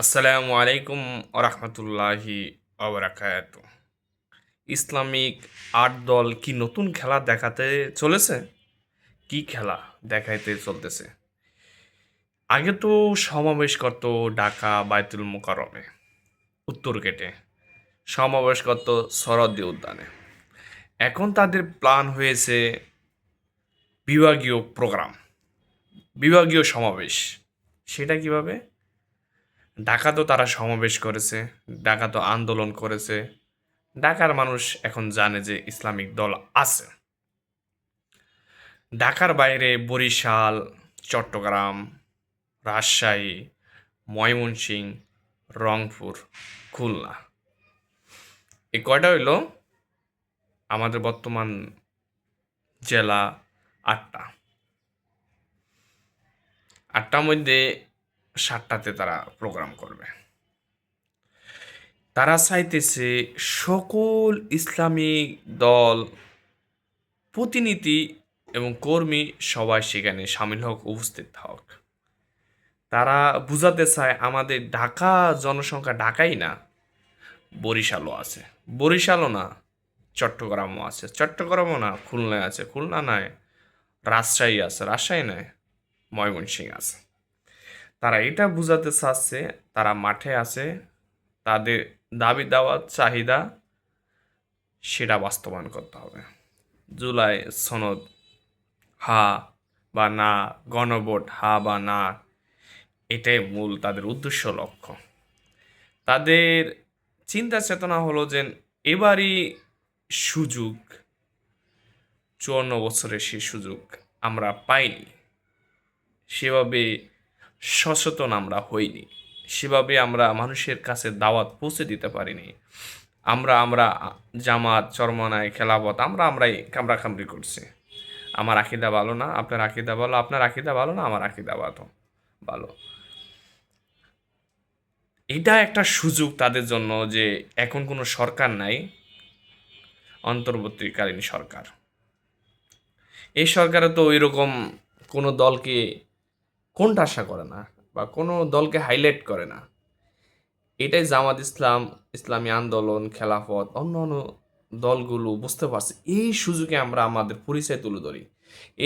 আসসালামু আলাইকুম ওরহমতুল্লাহি ওবরাকাত ইসলামিক আট দল কি নতুন খেলা দেখাতে চলেছে? কি খেলা দেখাইতে চলতেছে? আগে তো সমাবেশ করত ঢাকা বায়তুল মোকারমে উত্তর গেটে। সমাবেশ করত শরদ্দি উদ্যানে। এখন তাদের প্ল্যান হয়েছে বিভাগীয় প্রোগ্রাম, বিভাগীয় সমাবেশ। সেটা কীভাবে? ঢাকা তো তারা সমাবেশ করেছে ঢাকা তো আন্দোলন করেছে। ঢাকার মানুষ এখন জানে যে ইসলামিক দল আছে। ঢাকার বাইরে বরিশাল, চট্টগ্রাম, রাজশাহী ময়মনসিংহ রংপুর, খুলনা। এই কয়টা হইল? আমাদের বর্তমান জেলা আটটা। আটটার মধ্যে সাতটাতে তারা প্রোগ্রাম করবে। তারা চাইতেছে সকল ইসলামিক দল, প্রতিনিধি এবং কর্মী সবাই সেখানে সামিল হোক, উপস্থিত হোক। তারা বুঝাতে চায় আমাদের ঢাকা জনসংখ্যা ঢাকাই না, বরিশালও আছে। বরিশালও না, চট্টগ্রামও আছে। চট্টগ্রামও না, খুলনায় আছে। খুলনা নয়, রাজশাহী আছে। রাজশাহী নয়, ময়মনসিংহ আছে। তারা এটা বুঝাতে চাচ্ছে, তারা মাঠে আছে, তাদের দাবি দেওয়া চাহিদা, সেটা বাস্তবায়ন করতে হবে। জুলাই সনদ, হা বা না, গণভোট, হা বা না, এটাই মূল তাদের উদ্দেশ্য লক্ষ্য। তাদের চিন্তা চেতনা হলো যে এবারই সুযোগ, চুয়ান্ন বছরের সেই সুযোগ আমরা পাইনি। সেভাবে সচেতন আমরা হইনি। সেভাবে আমরা মানুষের কাছে দাওয়াত পৌঁছে দিতে পারিনি। আমরা আমরা জামাত, চরমনায় খেলাপথ আমরা, আমরাই কামড়াকামড়ি করছি। আমার আকিদা ভালো না, আপনার আকিদা ভালো, আপনার আকিদা ভালো না, আমার আকিদা ভালো ভালো। এটা একটা সুযোগ তাদের জন্য যে এখন কোনো সরকার নাই, অন্তর্বর্তীকালীন সরকার। এই সরকারে তো ওই রকম কোনো দলকে কোনটা আশা করে না বা কোনো দলকে হাইলাইট করে না। এটাই জামাত ইসলাম, ইসলামী আন্দোলন, খেলাফত, অন্য অন্য দলগুলো বুঝতে পারছে। এই সুযোগে আমরা আমাদের পরিচয় তুলে ধরি।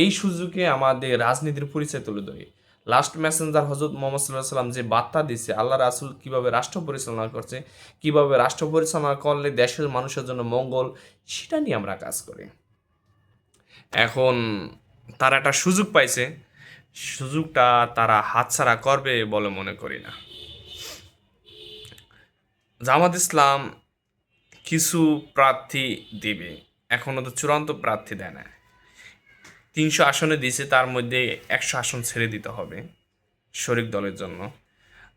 এই সুযোগে আমাদের রাজনীতির পরিচয় তুলে ধরি। লাস্ট মেসেঞ্জার হজরত মোহাম্মদ সাল্লাহ সাল্লাম যে বার্তা দিচ্ছে আল্লাহ রাসুল কীভাবে রাষ্ট্র পরিচালনা করছে, কীভাবে রাষ্ট্র পরিচালনা করলে দেশের মানুষের জন্য মঙ্গল, সেটা নিয়ে আমরা কাজ করি। এখন তারা একটা সুযোগ পাইছে সুযোগটা তারা হাতছাড়া করবে বলে মনে করি না। জামাত ইসলাম কিছু প্রার্থী দিবে এখনও তো চূড়ান্ত প্রার্থী দেয় না তিনশো আসনে দিয়েছে, তার মধ্যে একশো আসন ছেড়ে দিতে হবে শরিক দলের জন্য।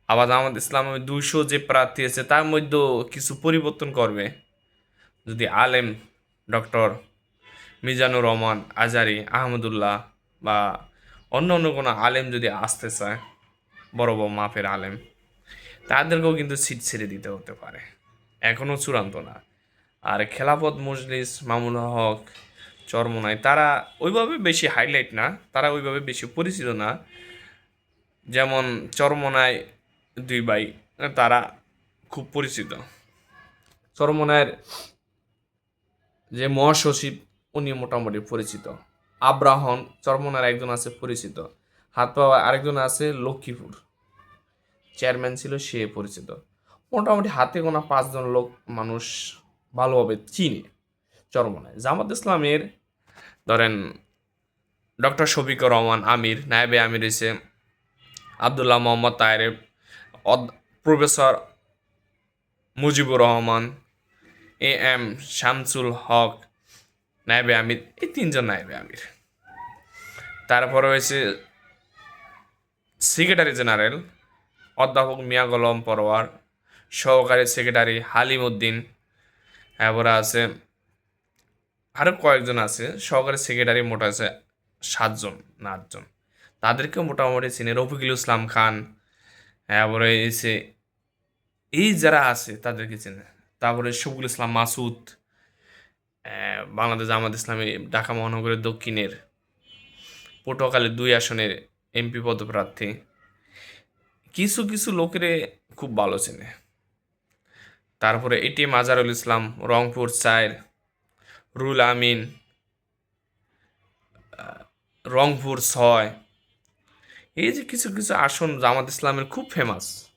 আবার জামাত ইসলাম দুইশো যে প্রার্থী আছে, তার মধ্যেও কিছু পরিবর্তন করবে। যদি আলেম, ডক্টর মিজানুর রহমান, আজারি, আহমদুল্লাহ বা অন্য অন্য কোনো আলেম যদি আসতে চায়, বড় বড় মাপের আলেম, তাদেরকেও কিন্তু সিট ছেড়ে দিতে হতে পারে। এখনও চূড়ান্ত না। আর খেলাপথ মজলিস মামুল হক চরমনায় তারা ওইভাবে বেশি হাইলাইট না, তারা ওইভাবে বেশি পরিচিত না। যেমন চরমনায় দুই ভাই, তারা খুব পরিচিত। চরমনায়ের যে মহাসচিব উনি মোটামুটি পরিচিত। আব্রাহন চরমনার একজন আছে পরিচিত। হাত পাওয়া আরেকজন আছে লক্ষ্মীপুর। চেয়ারম্যান ছিল, সে পরিচিত। মোটামুটি হাতে গোনা পাঁচজন লোক মানুষ ভালোভাবে চিনে চরমনায়। জামাত ইসলামের ধরেন ডক্টর শফিকুর রহমান আমির, নায়েবে আমির হয়েছে Abdullah Mohammad Taher professor Mujibur Rahman, A M Shamsul Haque, নায়েবে আমির, এই তিনজন নায়েবে আমির। তারপরে হয়েছে সেক্রেটারি জেনারেল অধ্যাপক মিয়া গোলম পরোয়ার, সহকারী সেক্রেটারি হালিম উদ্দিন, এরপরে আছে আরও কয়েকজন আছে, সহকারী সেক্রেটারি মোটা আছে সাতজন না আটজন। তাদেরকেও মোটামুটি চিনে রফিকুল ইসলাম খান, এরপরে এসে এই যারা আছে তাদেরকে চেনে। তারপরে শফিকুল ইসলাম মাসুদ বাংলাদেশ জামাত ইসলামী, ঢাকা মহানগরের দক্ষিণের পটুয়াখালীর দুই আসনের এমপি পদপ্রার্থী। কিছু কিছু লোকের খুব ভালো চেনে। তারপরে এটিএম আজারুল ইসলাম, রংপুর চায়ের, রুল আমিন রংপুর ছয়। এই যে কিছু কিছু আসন জামাত ইসলামের খুব ফেমাস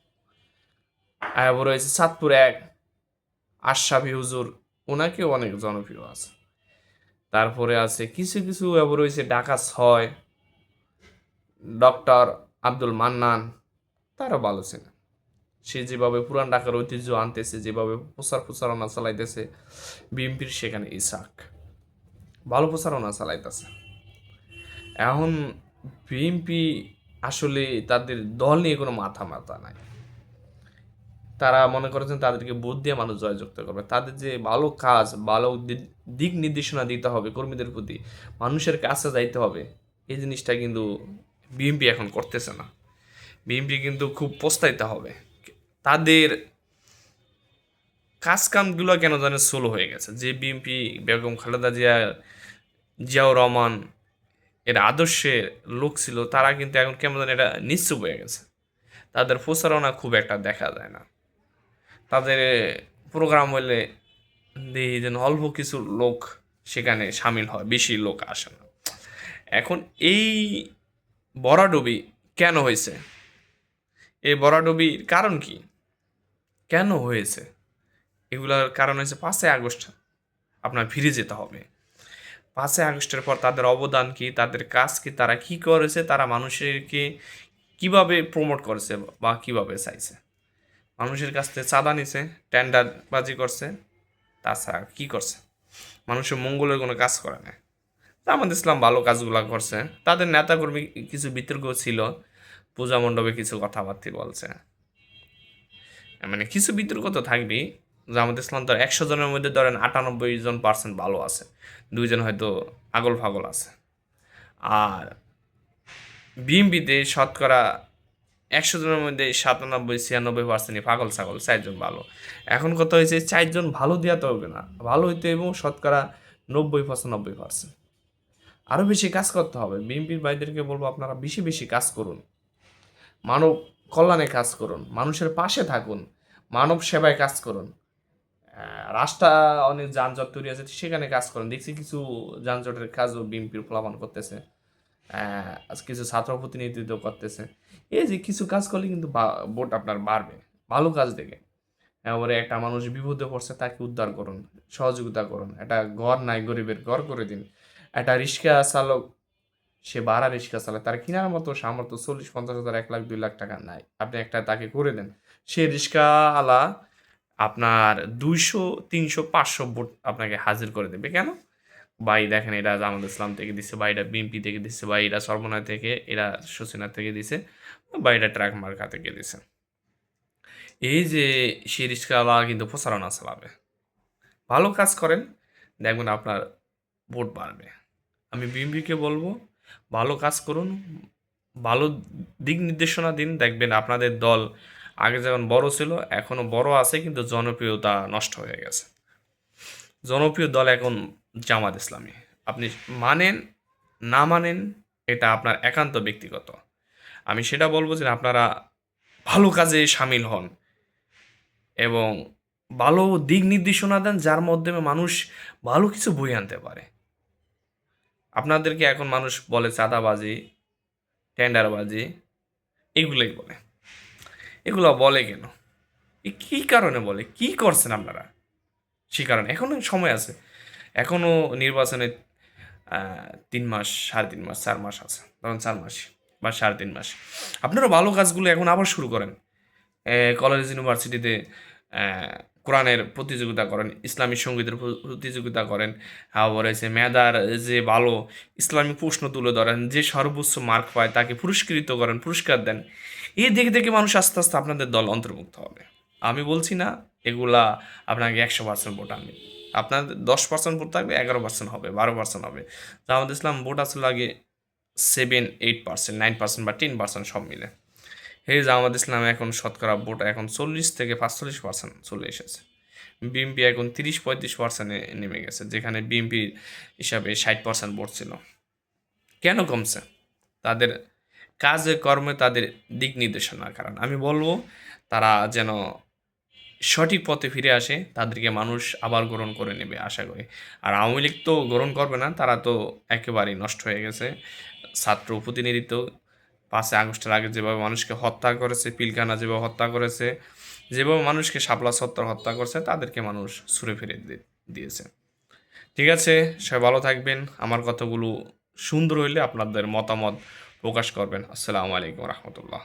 আর রয়েছে সাতপুর এক আশাফি হুজুর ওনাকেও অনেক জনপ্রিয় আছে। তারপরে আছে কিছু কিছু এবার রয়েছে ঢাকা ছয়, ডক্টর আব্দুল মান্নান তারও ভালো চেনে সে যেভাবে পুরান ঢাকার ঐতিহ্য আনতেছে, যেভাবে প্রচার প্রচারণা চালাইতেছে, বিএনপির সেখানে ইসাক। ভালো প্রচারণা চালাইতেছে। এখন বিএনপি আসলে তাদের দল নিয়ে কোনো মাথা মাথা নাই। তারা মনে করেছেন তাদেরকে ভোট দিয়ে মানুষ জয়যুক্ত করবে। তাদের যে ভালো কাজ, ভালো দিক নির্দেশনা দিতে হবে কর্মীদের প্রতি। মানুষের কাছে যাইতে হবে। এই জিনিসটা কিন্তু বিএনপি এখন করতেছে না। বিএনপি কিন্তু খুব পস্তাইতে হবে। তাদের কাজ কামগুলো কেন জানে সোলো হয়ে গেছে? যে বিএনপি, বেগম খালেদা জিয়া, জিয়াউর রহমান এর আদর্শের লোক ছিল, তারা কিন্তু এখন কেমন জানি এটা নিশ্চুপ হয়ে গেছে। তাদের প্রচারণা খুব একটা দেখা যায় না। তাদের প্রোগ্রাম হলে যেন অল্প কিছু লোক সেখানে সামিল হয়, বেশি লোক আসে না। এখন এই বরাডুবি কেন হয়েছে? এই বরাডুবির কারণ কি? কেন হয়েছে? এগুলোর কারণ হয়েছে পাঁচই আগস্ট। আপনার ফিরে যেতে হবে। পাঁচই আগস্টের পর তাদের অবদান কি, তাদের কাজ কি, তারা কি করেছে, তারা মানুষেরকে কীভাবে প্রমোট করেছে বা কীভাবে চাইছে? মানুষের কাছ থেকে চাঁদা নিছে টেন্ডারবাজি করছে তাছাড়া কি করছে? মানুষের মঙ্গলের কোনো কাজ করে না আমাদের ইসলাম ভালো কাজগুলো করছে। তাদের নেতাকর্মী কিছু বিতর্ক ছিল। পূজা মণ্ডপে কিছু কথাবার্তা বলছে। মানে কিছু বিতর্ক তো থাকবেই। জামাত ইসলাম তো একশো জনের মধ্যে ধরেন আটানব্বই জন পার্সেন্ট ভালো আছে। দুইজন হয়তো আগল ফাগল আছে। আর বিএমপিতে শতকরা একশো জনের মধ্যে সাতানব্বই, ছিয়ানব্বই পার্সেন্টই পাগল ছাগল, চারজন ভালো। এখন কথা হয়েছে চারজন ভালো দেওয়া তো হবে না। ভালো হইতে এবং শতকরা নব্বই, পঁচানব্বই পার্সেন্ট। আরও বেশি কাজ করতে হবে। বিএনপির ভাইদেরকে বলব, আপনারা বেশি বেশি কাজ করুন। মানব কল্যাণে কাজ করুন। মানুষের পাশে থাকুন। মানব সেবায় কাজ করুন। রাস্তা অনেক যানজট তৈরি আছে সেখানে কাজ করুন। দেখছি কিছু যানজটের কাজও বিএনপির প্লাবন করতেছে। কিছু ছাত্র প্রতিনিধিত্ব করতেছে, এই যে কিছু কাজ করলে কিন্তু ভোট আপনার বাড়বে। ভালো কাজ দেখে। এবারে একটা মানুষ বিপদে পড়ছে, তাকে উদ্ধার করুন, সহযোগিতা করুন। একটা ঘর নাই, গরিবের ঘর করে দিন। একটা রিক্সা চালক, সে ভাড়া রিক্সা চালায়, তার কেনার মতো সামর্থ্য চল্লিশ, পঞ্চাশ হাজার, এক লাখ, দুই লাখ টাকা নাই। আপনি একটা তাকে করে দেন। সে রিক্সাওয়ালা আপনার দুইশো, তিনশো, পাঁচশো ভোট আপনাকে হাজির করে দেবে। কেন? এই দেখেন, এটা জামাত ইসলাম থেকে দিচ্ছে বা এটা বিএনপি থেকে দিচ্ছে বা এটা সর্বনয় থেকে এরা সুসিনা থেকে দিছে বা এটা ট্রাক মার্কা থেকে দিছে। এই যে রিক্সাওয়ালা কিন্তু প্রচারণা চালাবে। ভালো কাজ করেন, দেখবেন আপনার ভোট বাড়বে। আমি বিএমপিকে বলব, ভালো কাজ করুন, ভালো দিক নির্দেশনা দিন, দেখবেন আপনাদের দল আগে যেমন বড় ছিল এখনও বড় আছে, কিন্তু জনপ্রিয়তা নষ্ট হয়ে গেছে। জনপ্রিয় দল এখন জামাত ইসলামী। আপনি মানেন, না মানেন, এটা আপনার একান্ত ব্যক্তিগত। আমি সেটা বলব যে আপনারা ভালো কাজে সামিল হন এবং ভালো দিক নির্দেশনা দেন যার মাধ্যমে মানুষ ভালো কিছু বই আনতে পারে। আপনাদেরকে এখন মানুষ বলে চাঁদাবাজি, টেন্ডারবাজি, এগুলোই বলে। এগুলো বলে কেন? কী কারণে বলে? কি করছেন আপনারা? সে কারণে এখনও সময় আছে। এখনও নির্বাচনে তিন মাস, সাড়ে তিন মাস, চার মাস আছে। ধরুন চার মাস বা সাড়ে তিন মাস। আপনারা ভালো কাজগুলো এখন আবার শুরু করেন। কলেজ, ইউনিভার্সিটিতে কোরআনের প্রতিযোগিতা করেন, ইসলামী সঙ্গীতের প্রতিযোগিতা করেন, আবার এসে মেধার যে ভালো ইসলামী প্রশ্ন তুলে ধরেন, যে সর্বোচ্চ মার্ক পায়, তাকে পুরস্কৃত করেন, পুরস্কার দেন এই দেখে দেখে মানুষ আস্তে আস্তে আপনাদের দল অন্তর্ভুক্ত হবে। আমি বলছি না, এগুলা আপনাকে একশো পার্সেন্ট ভোট আনবে। আপনার দশ পার্সেন্ট ভোট থাকবে, এগারো পার্সেন্ট হবে, বারো পার্সেন্ট হবে। জামাত ইসলাম ভোট আসলে আগে seven eight percent nine percent বা টেন পার্সেন্ট সব মিলে। এই জামাত ইসলাম এখন শতকরা ভোট এখন চল্লিশ থেকে পাঁচচল্লিশ পার্সেন্ট চলে এসেছে। বিএমপি এখন তিরিশ পঁয়ত্রিশ পার্সেন্টে নেমে গেছে, যেখানে বিএমপি হিসাবে ষাট পার্সেন্ট ভোট ছিল। কেন কমছে? তাদের কাজে কর্মে তাদের দিক নির্দেশনার কারণ। আমি বলব তারা যেন সঠিক পথে ফিরে আসে, তাদেরকে মানুষ আবার গ্রহণ করে নেবে আশা করি। আর আওয়ামী লীগ তো গ্রহণ করবে না, তারা তো একেবারেই নষ্ট হয়ে গেছে। ছাত্র প্রতিনিধিত্ব পাঁচই আগস্টের আগে যেভাবে মানুষকে হত্যা করেছে, পিলখানা যেভাবে হত্যা করেছে, যেভাবে মানুষকে শাপলা সত্তর হত্যা করছে, তাদেরকে মানুষ ছুঁড়ে ফিরে দিয়েছে। ঠিক আছে, সবাই ভালো থাকবেন। আমার কথাগুলো সুন্দর হইলে আপনাদের মতামত প্রকাশ করবেন। আসসালামু আলাইকুম রহমতুল্লাহ।